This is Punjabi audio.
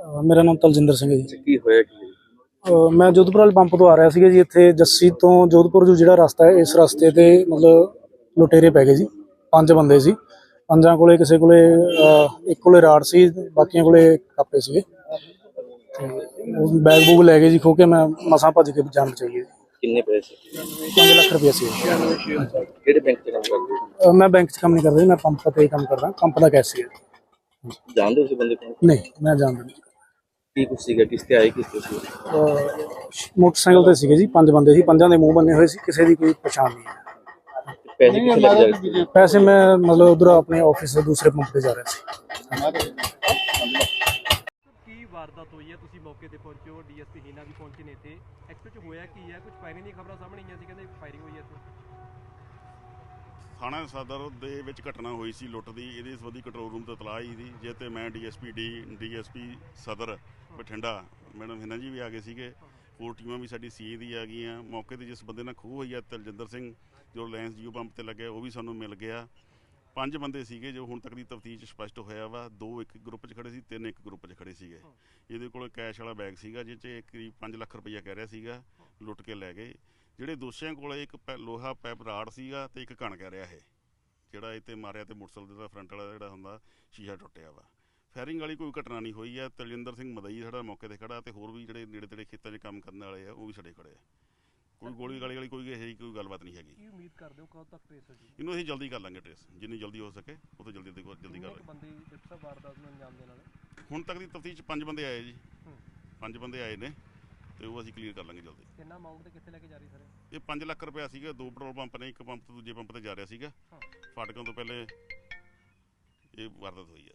ਅਹ ਮੇਰਾ ਨਾਮ ਤਲਜਿੰਦਰ ਸਿੰਘ ਹੈ ਜੀ। ਕੀ ਹੋਇਆ ਕੀ? ਅਹ ਮੈਂ ਜੋਧਪੁਰ ਵਾਲੇ ਪੰਪ ਤੋਂ ਆ ਰਿਹਾ ਸੀਗਾ ਜੀ ਇੱਥੇ ਜੱਸੀ ਤੋਂ ਜੋਧਪੁਰ ਜੋ ਜਿਹੜਾ ਰਸਤਾ ਹੈ ਇਸ ਰਸਤੇ ਤੇ ਮਤਲਬ ਲੁਟੇਰੇ ਪੈ ਗਏ ਜੀ ਪੰਜ ਬੰਦੇ ਸੀ। ਪੰਜਾਂ ਕੋਲੇ ਕਿਸੇ ਕੋਲੇ ਇੱਕ ਕੋਲੇ ਰਾੜ ਸੀ ਬਾਕੀਆਂ ਕੋਲੇ ਕਾਪੇ ਸੀਗੇ। ਤੇ ਉਹ ਬੈਗ ਬੂਗ ਲੈ ਗਏ ਜੀ ਖੋ ਕੇ ਮੈਂ ਮਸਾਂ ਭੱਜ ਕੇ ਬਚਾਈ ਹੈ ਕਿੰਨੇ ਪੈਸੇ 5 ਲੱਖ ਰੁਪਏ ਸੀ। ਕਿਹੜੇ ਬੈਂਕ ਚ ਕੰਮ ਕਰਦੇ ਹੋ? ਮੈਂ ਬੈਂਕ 'ਚ ਕੰਮ ਨਹੀਂ ਕਰਦਾ ਜੀ ਮੈਂ ਪੰਪ ਤੇ ਕੰਮ ਕਰਦਾ ਪੰਪ ਦਾ ਕੈਸ਼ੀਅਰ ਜਾਣਦੇ ਹੋ ਤੁਸੀਂ ਬੰਦੇ ਕੋਲ? ਨਹੀਂ ਮੈਂ ਜਾਣਦਾ ਨਹੀਂ। ਕੀ ਕੁਛ ਸੀਗਾ ਕਿਸ ਤੇ ਆਏ ਕਿਸ ਤੇ ਸੀ? ਮੋਟਰਸਾਈਕਲ ਤੇ ਸੀਗੇ ਜੀ ਪੰਜ ਬੰਦੇ ਸੀ ਪੰਜਾਂ ਦੇ ਮੂੰਹ ਬੰਨੇ ਹੋਏ ਸੀ ਕਿਸੇ ਦੀ ਕੋਈ ਪਛਾਣ ਨਹੀਂ ਹੈ। ਪੈਸੇ ਕਿੱਥੇ ਲੱਗ ਜਾਏ ਪੈਸੇ ਮੈਂ ਮਤਲਬ ਉਧਰ ਆਪਣੇ ਆਫਿਸ ਦੇ ਦੂਸਰੇ ਪੰਪ ਤੇ ਜਾ ਰਿਹਾ ਸੀ। ਕੀ ਵਾਰਦਾਤ ਹੋਈ ਹੈ? ਤੁਸੀਂ ਮੌਕੇ ਤੇ ਪਹੁੰਚੇ ਹੋ ਡੀਐਸਪੀ ਹੀਨਾ ਵੀ ਪਹੁੰਚੇ ਨੇ ਇੱਥੇ। ਐਕਚੁਅਲ ਚ ਹੋਇਆ ਕੀ ਹੈ? ਕੁਝ ਫਾਇਰਿੰਗ ਦੀਆਂ ਖਬਰਾਂ ਸਾਹਮਣੇ ਆਈਆਂ ਸੀ ਕਹਿੰਦੇ ਫਾਇਰਿੰਗ ਹੋਈ ਹੈ ਇੱਥੇ। ਥਾਣਾ ਸਦਰ ਦੇ ਵਿੱਚ ਘਟਨਾ ਹੋਈ ਸੀ ਲੁੱਟ ਦੀ। ਇਹਦੇ ਸੰਬੰਧੀ ਕੰਟਰੋਲ ਰੂਮ ਤੋਂ ਇਤਲਾਹ ਆਈ ਸੀ ਜਿਸ ਤੇ ਮੈਂ ਡੀਐਸਪੀ ਡੀ ਡੀਐਸਪੀ ਸਦਰ ਬਠਿੰਡਾ ਮੈਡਮ ਹਿਨਾ ਜੀ ਵੀ ਆ ਗਏ ਸੀਗੇ। ਹੋਰ ਟੀਮਾਂ ਵੀ ਸਾਡੀ ਸੀਏ ਦੀ ਆ ਗਈਆਂ। ਮੌਕੇ ਤੇ ਜਿਸ ਬੰਦੇ ਨਾਲ ਖੂਹ ਹੋਈ ਆ, ਤਲਜਿੰਦਰ ਸਿੰਘ, ਜੋ ਰਿਲਾਇੰਸ ਜੀਓ ਪੰਪ ਤੇ ਲੱਗਿਆ, ਉਹ ਵੀ ਸਾਨੂੰ ਮਿਲ ਗਿਆ। ਪੰਜ ਬੰਦੇ ਸੀਗੇ ਜੋ ਹੁਣ ਤੱਕ ਦੀ ਤਫਤੀਸ਼ ਸਪਸ਼ਟ ਹੋਇਆ ਵਾ। ਦੋ ਇੱਕ ਗਰੁੱਪ 'ਚ ਖੜੇ ਸੀ, ਤਿੰਨ ਇੱਕ ਗਰੁੱਪ 'ਚ ਖੜੇ ਸੀਗੇ। ਇਹਦੇ ਕੋਲ ਕੈਸ਼ ਵਾਲਾ ਬੈਗ ਸੀਗਾ ਜਿਸ 'ਚ ਕਰੀਬ 5 ਲੱਖ ਰੁਪਈਆ ਕਹਿ ਰਿਹਾ ਸੀਗਾ, ਲੁੱਟ ਕੇ ਲੈ ਗਏ। ਜਿਹੜੇ ਦੋਸ਼ੀਆਂ ਕੋਲ ਇੱਕ ਪੈ- ਲੋਹਾ ਪੈਪ ਰਾੜ ਸੀਗਾ ਤੇ ਇੱਕ ਕਣ ਕਹਿ ਰਿਹਾ ਇਹ, ਜਿਹੜਾ ਇਹ ਤੇ ਮਾਰਿਆ ਤੇ ਮੋਟਰਸਾਈਕਲ ਦਾ ਫਰੰਟ ਵਾਲਾ ਜਿਹੜਾ ਹੁੰਦਾ, ਸ਼ੀਸ਼ਾ ਟੁੱਟਿਆ ਵਾ। ਫਾਇਰਿੰਗ ਵਾਲੀ ਕੋਈ ਘਟਨਾ ਨਹੀਂ ਹੋਈ ਹੈ। ਤਲਜਿੰਦਰ ਸਿੰਘ ਮਦਈ ਸਾਡਾ ਮੌਕੇ ਤੇ ਖੜਾ ਤੇ ਹੋਰ ਵੀ ਜਿਹੜੇ ਨੇੜੇ ਤੇੜੇ ਖੇਤਾਂ 'ਚ ਕੰਮ ਕਰਨ ਵਾਲੇ ਆ ਉਹ ਵੀ ਸਾਡੇ ਖੜੇ ਆ। ਕੋਈ ਗੋਲੀ ਗਾਲੀ ਵਾਲੀ ਕੋਈ ਇਹੋ ਕੋਈ ਗੱਲਬਾਤ ਨਹੀਂ ਹੈਗੀ। ਕੀ ਉਮੀਦ ਕਰਦੇ ਹੋ ਕਦੋਂ ਤੱਕ ਟ੍ਰੇਸ ਹੋ ਜੀ ਇਹਨੂੰ ਅਸੀਂ ਜਲਦੀ ਕਰ ਲਾਂਗੇ ਟ੍ਰੇਸ ਜਿੰਨੀ ਜਲਦੀ ਹੋ ਸਕੇ ਉਹ ਤੋਂ ਜਲਦੀ ਜਲਦੀ ਜਲਦੀ ਕਰ ਲਾਂਗੇ। ਬੰਦੇ ਇਸ ਵਾਰਦਾਤ ਨੂੰ ਅੰਜਾਮ ਦੇਣ ਵਾਲੇ? ਹੁਣ ਤੱਕ ਦੀ ਤਫਤੀਸ਼ 'ਚ ਪੰਜ ਬੰਦੇ ਆਏ ਜੀ। ਹੂੰ। ਪੰਜ ਬੰਦੇ ਆਏ ਨੇ ਤੇ ਉਹ ਅਸੀਂ ਕਲੀਅਰ ਕਰ ਲਾਂਗੇ ਜਲਦੀ। ਕਿੰਨਾ ਅਮਾਉਂਟ ਤੇ ਕਿੱਥੇ ਲੈ ਕੇ ਜਾ ਰਹੀ ਸਰ? ਇਹ 5 ਲੱਖ ਰੁਪਇਆ ਸੀਗਾ ਦੋ ਪੈਟਰੋਲ ਪੰਪ ਨੇ ਇੱਕ ਪੰਪ ਤੋਂ ਦੂਜੇ ਪੰਪ ਤੇ ਜਾ ਰਿਹਾ ਸੀਗਾ। ਹਾਂ। ਫਾਟਕਾਂ ਤੋਂ ਪਹਿਲੇ ਇਹ ਵਾਰਦਾਤ ਹੋਈ ਆ।